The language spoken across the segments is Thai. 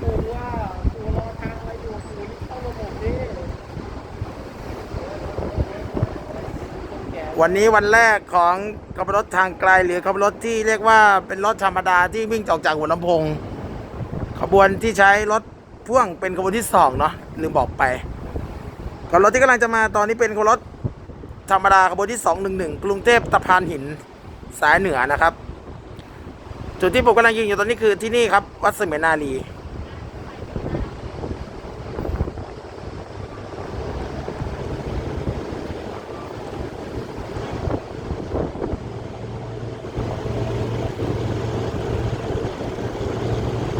ปูว่าปูรอทางอะไรอยู่ปูนี่เข้าระบบดิวันนี้วันแรกของขบรถทางไกลหรือขบรถที่เรียกว่าเป็นรถธรรมดาที่วิ่งออกจากหัวลำโพง ขบวนที่ใช้รถพ่วงเป็นขบวนที่สองเนาะลืมบอกไปขบรถที่กำลังจะมาตอนนี้เป็นขบรถธรรมดาขบวนที่สองหนึ่งหนึ่งกรุงเทพตะพานหินสายเหนือนะครับ จุดที่ผมกำลังยืนอยู่ตอนนี้คือที่นี่ครับ วัดเสมียนารี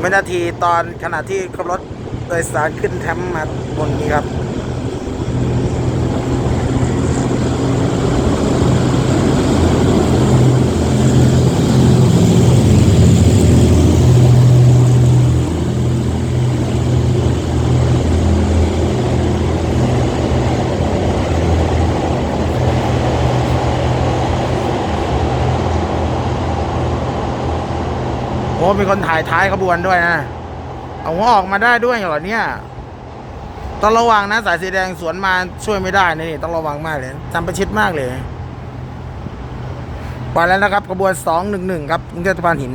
วินาทีตอนขณะที่ขับรถโดยสารขึ้นแทมป์มาบนนี้ครับ โอ้มีคนถ่ายท้ายขบวนด้วยนะเอาหัวออกมาได้ด้วยเหรอเนี่ยต้องระวังนะสายสีแดงสวนมาช่วยไม่ได้นะนี่ต้องระวังมากเลยจำประชิดมากเลยไปแล้วนะครับกระบวนสองหนึ่งหนึ่งครับกรุงเทพสะพานหิน